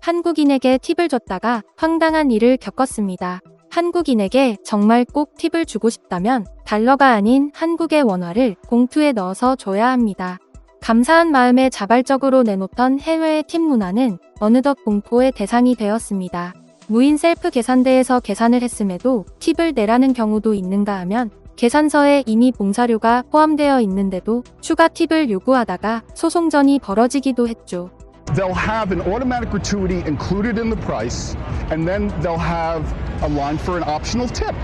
한국인에게 팁을 줬다가 황당한 일을 겪었습니다. 한국인에게 정말 꼭 팁을 주고 싶다면 달러가 아닌 한국의 원화를 봉투에 넣어서 줘야 합니다. 감사한 마음에 자발적으로 내놓던 해외의 팁 문화는 어느덧 공포의 대상이 되었습니다. 무인 셀프 계산대에서 계산을 했음에도 팁을 내라는 경우도 있는가 하면 계산서에 이미 봉사료가 포함되어 있는데도 추가 팁을 요구하다가 소송전이 벌어지기도 했죠. They'll have an automatic gratuity included in the price, and then they'll have a line for an optional tip.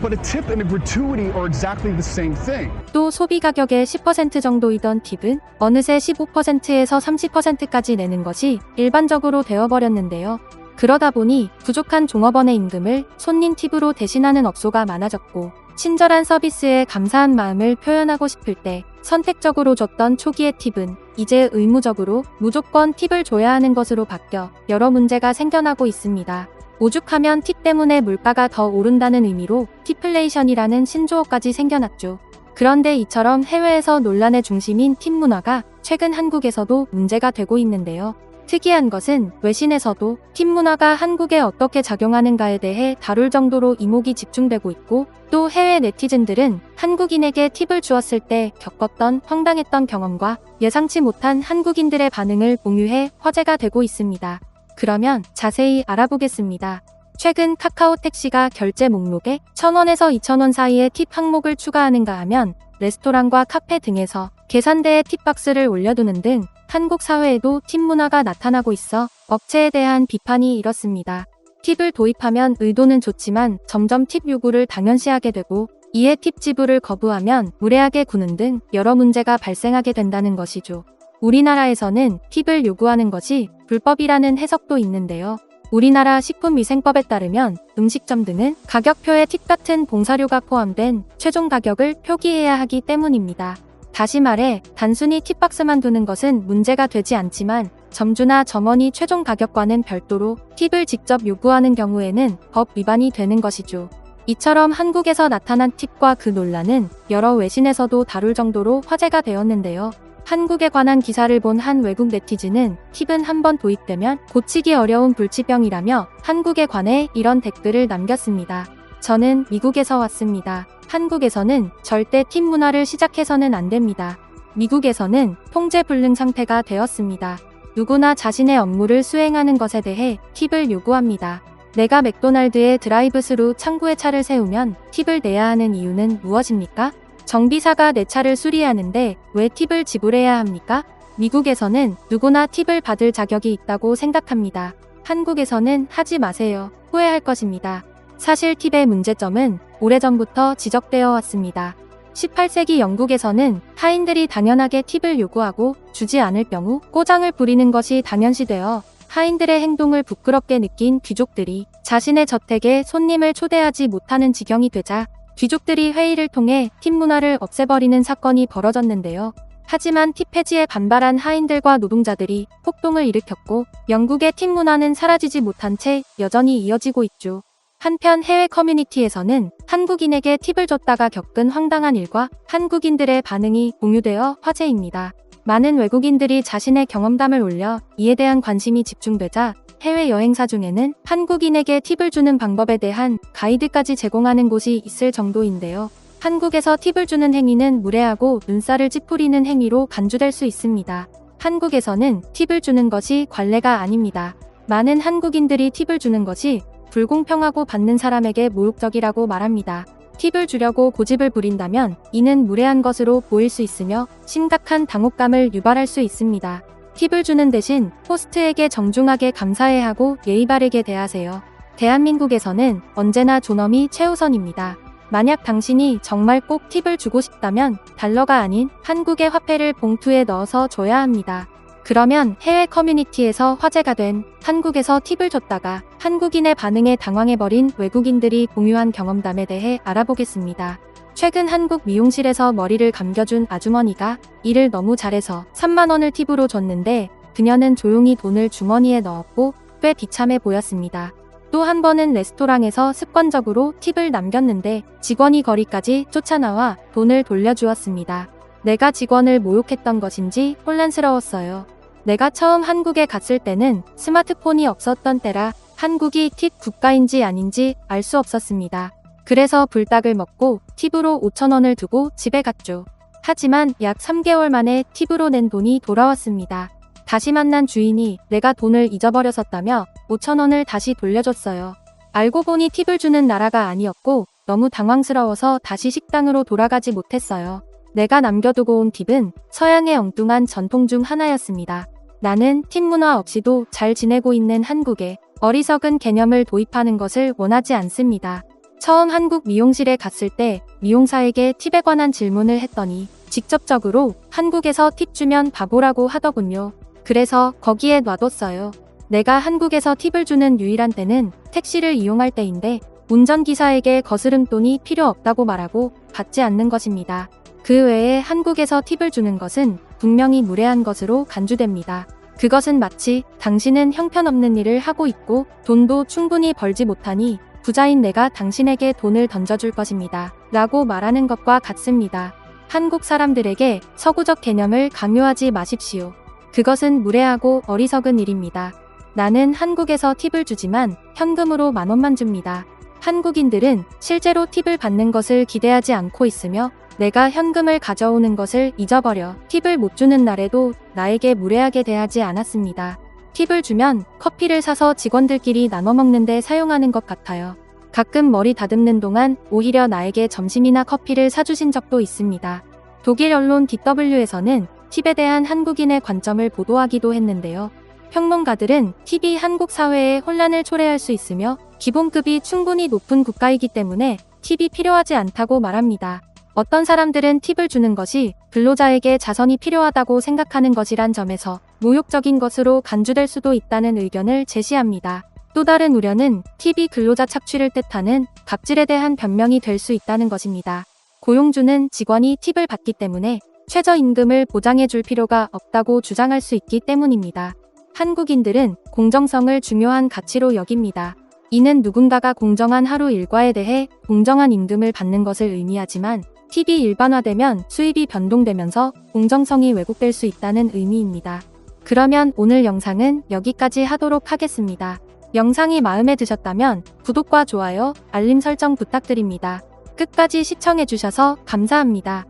But a tip and a gratuity are exactly the same thing. 또 소비 가격의 10% 정도이던 팁은 어느새 15%에서 30%까지 내는 것이 일반적으로 되어버렸는데요. 그러다 보니 부족한 종업원의 임금을 손님 팁으로 대신하는 업소가 많아졌고 친절한 서비스에 감사한 마음을 표현하고 싶을 때 선택적으로 줬던 초기의 팁은 이제 의무적으로 무조건 팁을 줘야 하는 것으로 바뀌어 여러 문제가 생겨나고 있습니다. 오죽하면 팁 때문에 물가가 더 오른다는 의미로 팁플레이션이라는 신조어까지 생겨났죠. 그런데 이처럼 해외에서 논란의 중심인 팁 문화가 최근 한국에서도 문제가 되고 있는데요. 특이한 것은 외신에서도 팁 문화가 한국에 어떻게 작용하는가에 대해 다룰 정도로 이목이 집중되고 있고 또 해외 네티즌들은 한국인에게 팁을 주었을 때 겪었던 황당했던 경험과 예상치 못한 한국인들의 반응을 공유해 화제가 되고 있습니다. 그러면 자세히 알아보겠습니다. 최근 카카오 택시가 결제 목록에 1000원에서 2000원 사이의 팁 항목을 추가하는가 하면 레스토랑과 카페 등에서 계산대에 팁박스를 올려두는 등 한국 사회에도 팁 문화가 나타나고 있어 업체에 대한 비판이 일었습니다. 팁을 도입하면 의도는 좋지만 점점 팁 요구를 당연시하게 되고 이에 팁 지불을 거부하면 무례하게 구는 등 여러 문제가 발생하게 된다는 것이죠. 우리나라에서는 팁을 요구하는 것이 불법이라는 해석도 있는데요. 우리나라 식품위생법에 따르면 음식점 등은 가격표에 팁 같은 봉사료가 포함된 최종 가격을 표기해야 하기 때문입니다. 다시 말해 단순히 팁박스만 두는 것은 문제가 되지 않지만 점주나 점원이 최종 가격과는 별도로 팁을 직접 요구하는 경우에는 법 위반이 되는 것이죠. 이처럼 한국에서 나타난 팁과 그 논란은 여러 외신에서도 다룰 정도로 화제가 되었는데요. 한국에 관한 기사를 본 한 외국 네티즌은 팁은 한번 도입되면 고치기 어려운 불치병이라며 한국에 관해 이런 댓글을 남겼습니다. 저는 미국에서 왔습니다. 한국에서는 절대 팁 문화를 시작해서는 안 됩니다. 미국에서는 통제 불능 상태가 되었습니다. 누구나 자신의 업무를 수행하는 것에 대해 팁을 요구합니다. 내가 맥도날드의 드라이브스루 창구에 차를 세우면 팁을 내야 하는 이유는 무엇입니까? 정비사가 내 차를 수리하는데 왜 팁을 지불해야 합니까? 미국에서는 누구나 팁을 받을 자격이 있다고 생각합니다. 한국에서는 하지 마세요. 후회할 것입니다. 사실 팁의 문제점은 오래전부터 지적되어 왔습니다. 18세기 영국에서는 하인들이 당연하게 팁을 요구하고 주지 않을 경우 꼬장을 부리는 것이 당연시되어 하인들의 행동을 부끄럽게 느낀 귀족들이 자신의 저택에 손님을 초대하지 못하는 지경이 되자 귀족들이 회의를 통해 팁 문화를 없애버리는 사건이 벌어졌는데요. 하지만 팁 폐지에 반발한 하인들과 노동자들이 폭동을 일으켰고 영국의 팁 문화는 사라지지 못한 채 여전히 이어지고 있죠. 한편 해외 커뮤니티에서는 한국인에게 팁을 줬다가 겪은 황당한 일과 한국인들의 반응이 공유되어 화제입니다. 많은 외국인들이 자신의 경험담을 올려 이에 대한 관심이 집중되자 해외 여행사 중에는 한국인에게 팁을 주는 방법에 대한 가이드까지 제공하는 곳이 있을 정도인데요. 한국에서 팁을 주는 행위는 무례하고 눈살을 찌푸리는 행위로 간주될 수 있습니다. 한국에서는 팁을 주는 것이 관례가 아닙니다. 많은 한국인들이 팁을 주는 것이 불공평하고 받는 사람에게 모욕적이라고 말합니다. 팁을 주려고 고집을 부린다면 이는 무례한 것으로 보일 수 있으며 심각한 당혹감을 유발할 수 있습니다. 팁을 주는 대신 호스트에게 정중하게 감사해야 하고 예의 바르게 대하세요. 대한민국에서는 언제나 존엄이 최우선입니다. 만약 당신이 정말 꼭 팁을 주고 싶다면 달러가 아닌 한국의 화폐를 봉투에 넣어서 줘야 합니다. 그러면 해외 커뮤니티에서 화제가 된 한국에서 팁을 줬다가 한국인의 반응에 당황해버린 외국인들이 공유한 경험담에 대해 알아보겠습니다. 최근 한국 미용실에서 머리를 감겨준 아주머니가 일을 너무 잘해서 3만원을 팁으로 줬는데 그녀는 조용히 돈을 주머니에 넣었고 꽤 비참해 보였습니다. 또 한 번은 레스토랑에서 습관적으로 팁을 남겼는데 직원이 거리까지 쫓아나와 돈을 돌려주었습니다. 내가 직원을 모욕했던 것인지 혼란스러웠어요. 내가 처음 한국에 갔을 때는 스마트폰이 없었던 때라 한국이 팁 국가인지 아닌지 알 수 없었습니다. 그래서 불닭을 먹고 팁으로 5천원을 두고 집에 갔죠. 하지만 약 3개월 만에 팁으로 낸 돈이 돌아왔습니다. 다시 만난 주인이 내가 돈을 잊어버렸었다며 5천원을 다시 돌려줬어요. 알고 보니 팁을 주는 나라가 아니었고 너무 당황스러워서 다시 식당으로 돌아가지 못했어요. 내가 남겨두고 온 팁은 서양의 엉뚱한 전통 중 하나였습니다. 나는 팁 문화 없이도 잘 지내고 있는 한국에 어리석은 개념을 도입하는 것을 원하지 않습니다. 처음 한국 미용실에 갔을 때 미용사에게 팁에 관한 질문을 했더니 직접적으로 한국에서 팁 주면 바보라고 하더군요. 그래서 거기에 놔뒀어요. 내가 한국에서 팁을 주는 유일한 때는 택시를 이용할 때인데 운전기사에게 거스름돈이 필요 없다고 말하고 받지 않는 것입니다. 그 외에 한국에서 팁을 주는 것은 분명히 무례한 것으로 간주됩니다. 그것은 마치 당신은 형편없는 일을 하고 있고 돈도 충분히 벌지 못하니 부자인 내가 당신에게 돈을 던져줄 것입니다. 라고 말하는 것과 같습니다. 한국 사람들에게 서구적 개념을 강요하지 마십시오. 그것은 무례하고 어리석은 일입니다. 나는 한국에서 팁을 주지만 현금으로 만 원만 줍니다. 한국인들은 실제로 팁을 받는 것을 기대하지 않고 있으며 내가 현금을 가져오는 것을 잊어버려 팁을 못 주는 날에도 나에게 무례하게 대하지 않았습니다. 팁을 주면 커피를 사서 직원들끼리 나눠 먹는데 사용하는 것 같아요. 가끔 머리 다듬는 동안 오히려 나에게 점심이나 커피를 사주신 적도 있습니다. 독일 언론 DW에서는 팁에 대한 한국인의 관점을 보도하기도 했는데요. 평론가들은 팁이 한국 사회에 혼란을 초래할 수 있으며 기본급이 충분히 높은 국가이기 때문에 팁이 필요하지 않다고 말합니다. 어떤 사람들은 팁을 주는 것이 근로자에게 자선이 필요하다고 생각하는 것이란 점에서 모욕적인 것으로 간주될 수도 있다는 의견을 제시합니다. 또 다른 우려는 팁이 근로자 착취를 뜻하는 갑질에 대한 변명이 될 수 있다는 것입니다. 고용주는 직원이 팁을 받기 때문에 최저임금을 보장해 줄 필요가 없다고 주장할 수 있기 때문입니다. 한국인들은 공정성을 중요한 가치로 여깁니다. 이는 누군가가 공정한 하루 일과에 대해 공정한 임금을 받는 것을 의미하지만 팁이 일반화되면 수입이 변동되면서 공정성이 왜곡될 수 있다는 의미입니다. 그러면 오늘 영상은 여기까지 하도록 하겠습니다. 영상이 마음에 드셨다면 구독과 좋아요, 알림 설정 부탁드립니다. 끝까지 시청해주셔서 감사합니다.